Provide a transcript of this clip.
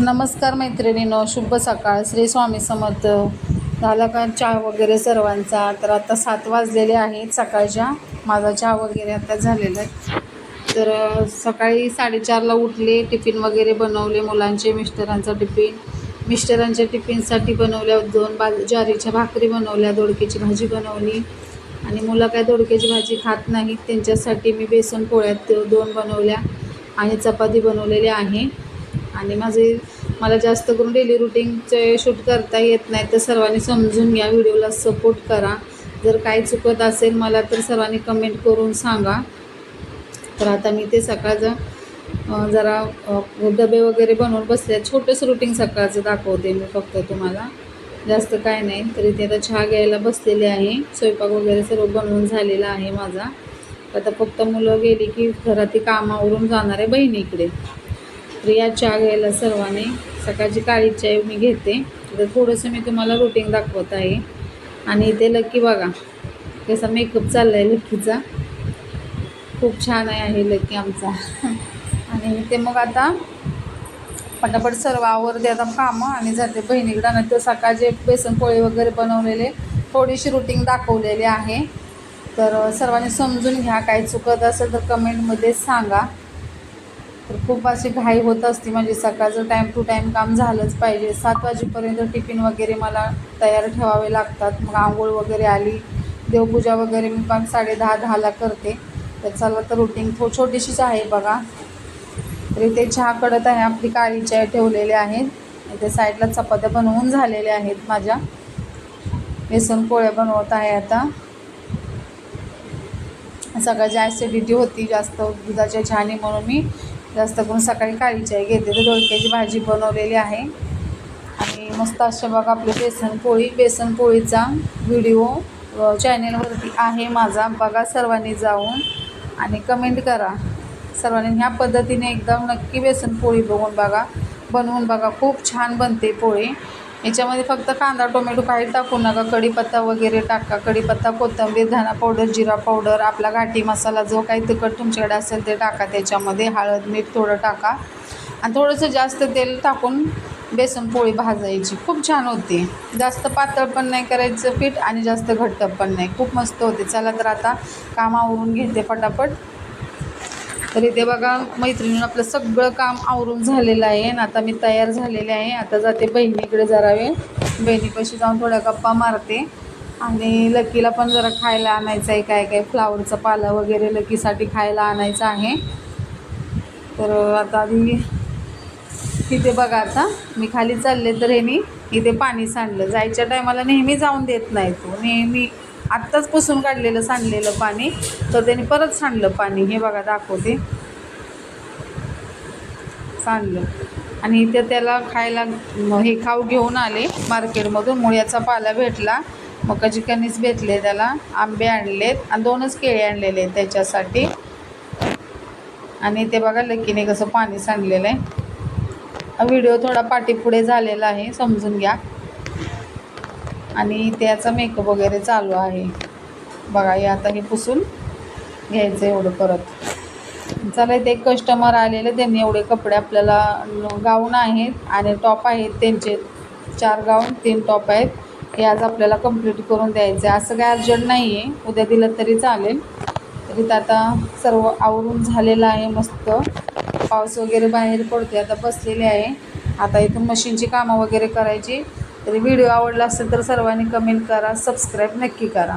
नमस्कार मैत्रिणीनो शुभ सकाळ. श्री स्वामी समर्थ. झाला का चहा वगैरे सर्वांचा? तर आता सात वाजलेले आहेत सकाळच्या. माझा चहा वगैरे आता झालेला आहे. तर सकाळी साडेचारला उठले टिफिन वगैरे बनवले मुलांचे मिस्टरांचा टिफिन. मिस्टरांच्या टिफिनसाठी बनवल्या दोन बा ज्वारीच्या भाकरी बनवल्या दोडक्याची भाजी बनवली. आणि मुलं काय दोडक्याची भाजी खात नाहीत त्यांच्यासाठी मी बेसन पोळ्यात दोन बनवल्या आणि चपाती बनवलेली आहे. आणि माझे मला जास्त करून डेली रुटीनचे शूट करता येत नाही तर सर्वांनी समजून घ्या व्हिडिओला सपोर्ट करा. जर काही चुकत असेल मला तर सर्वांनी कमेंट करून सांगा. तर आता मी ते सकाळचं जरा डबे वगैरे बनवून बसले. छोटंसं रुटीन सकाळचं दाखवते मी फक्त तुम्हाला. जास्त काय नाही तरी ते आता चहा घ्यायला बसलेले आहे. स्वयंपाक वगैरे सर्व बनवून झालेला आहे माझा. आता फक्त मुलं गेली की घरातील कामावरून जाणार आहे बहिणीकडे. तर या चहा घ्यायला सर्वांनी. सकाळची काळी चाय मी घेते. तर थोडंसं मी तुम्हाला रुटीन दाखवत आहे. आणि इथे लकी बघा कसा मेकअप चालला आहे लकीचा खूप छान आहे लकी आमचा. आणि ते मग आता पटापट सर्व आवरते आता कामं आणि जाते बहिणीकडं. आणि तर सकाळचे बेसन पोळी वगैरे बनवलेले थोडीशी रुटीन दाखवलेली आहे. तर सर्वांनी समजून घ्या काही चुकत असेल तर कमेंटमध्ये सांगा. तर खूप अशी घाई होत असते. म्हणजे सकाळचं टाईम टू टाईम काम झालंच पाहिजे. सात वाजेपर्यंत टिफिन वगैरे मला तयार ठेवावे लागतात. मग आंघोळ वगैरे आली. देवपूजा वगैरे मी पण साडे दहा दहाला करते. तर चला तर रुटीन थो छोटीशीच आहे बघा. तर इथे चहा कडत आहे. आपली काळी चाय ठेवलेले आहेत. इथे साईडला चपात्या बनवून झालेल्या आहेत माझ्या. बेसन पोळ्या बनवत आहे आता. सकाळची ॲसिडिटी होती जास्त दुधाच्या चहाने म्हणून मी जास्त करून सकाळी काळी चाय घेते. तर दोडक्याची भाजी बनवलेली आहे. आणि मस्त अशा बघा आपली बेसनपोळी बेसनपोळीचा व्हिडिओ चॅनेलवरती आहे माझा. बघा सर्वांनी जाऊन आणि कमेंट करा. सर्वांनी ह्या पद्धतीने एकदम नक्की बेसनपोळी बघून बघा. बनवून बघा. खूप छान बनते पोळी. याच्यामध्ये फक्त कांदा टोमॅटो काही टाकू नका. कढीपत्ता वगैरे टाका. कढीपत्ता कोथिंबीर धना पावडर जिरा पावडर आपला घाटी मसाला जो काही तिखट तुमच्याकडे असेल ते टाका त्याच्यामध्ये. हळद मीठ थोडं टाका. आणि थोडंसं जास्त तेल टाकून बेसन पोळी भाजायची. खूप छान होते. जास्त पातळ पण नाही करायचं पीठ आणि जास्त घट्ट पण नाही. खूप मस्त होते. चला तर आता कामावरून घेते पटापट तर इथे बघा मैत्रिणीनं आपलं सगळं काम आवरून झालेलं आहे आणि आता मी तयार झालेले आहे. आता जाते बहिणीकडे जरा वेळ. बहिणीपाशी जाऊन थोड्या गप्पा मारते. आणि लकीला पण जरा खायला आणायचं आहे काय काय फ्लावरचा पाला वगैरे लकीसाठी खायला आणायचा आहे. तर आता आधी तिथे बघा आता मी खाली चालले तर ह्यानी इथे पाणी सांडलं. जायच्या टायमाला नेहमी जाऊन देत नाही तो. नेहमी आत्ताच पुसून काढलेलं सांडलेलं पाणी. तर त्याने परत सांडलं पाणी. हे बघा दाखवते. सांडलं. आणि इथे त्याला खायला हे खाऊ घेऊन आले मार्केटमधून. मुळ्याचा पाला भेटला. मकाची कणीस भेटले त्याला. आंबे आणलेत. आणि दोनच केळी आणलेले आहेत त्याच्यासाठी. आणि ते बघा लकीने कसं पाणी सांडलेलं आहे. व्हिडिओ थोडा पाठीपुढे झालेला आहे. समजून घ्या. आणि त्याचा मेकअप वगैरे चालू आहे. बघा हे आता हे पुसून घ्यायचं एवढं परत. चला ते एक कस्टमर आलेले. त्यांनी एवढे कपडे आपल्याला गाऊन आहेत आणि टॉप आहेत त्यांचे. चार गाऊन तीन टॉप आहेत. हे आज आपल्याला कंप्लीट करून द्यायचं आहे. असं काय अर्जंट नाही आहे उद्या दिलं तरी चालेल. तरी तर आता सर्व आवरून झालेलं आहे मस्त. पाऊस वगैरे बाहेर पडते आता बसलेले आहे. आता इथून मशीनची कामं वगैरे करायची. तरी व्हिडिओ आवडला असेल तर सर्वांनी कमेंट करा सबस्क्राईब नक्की करा.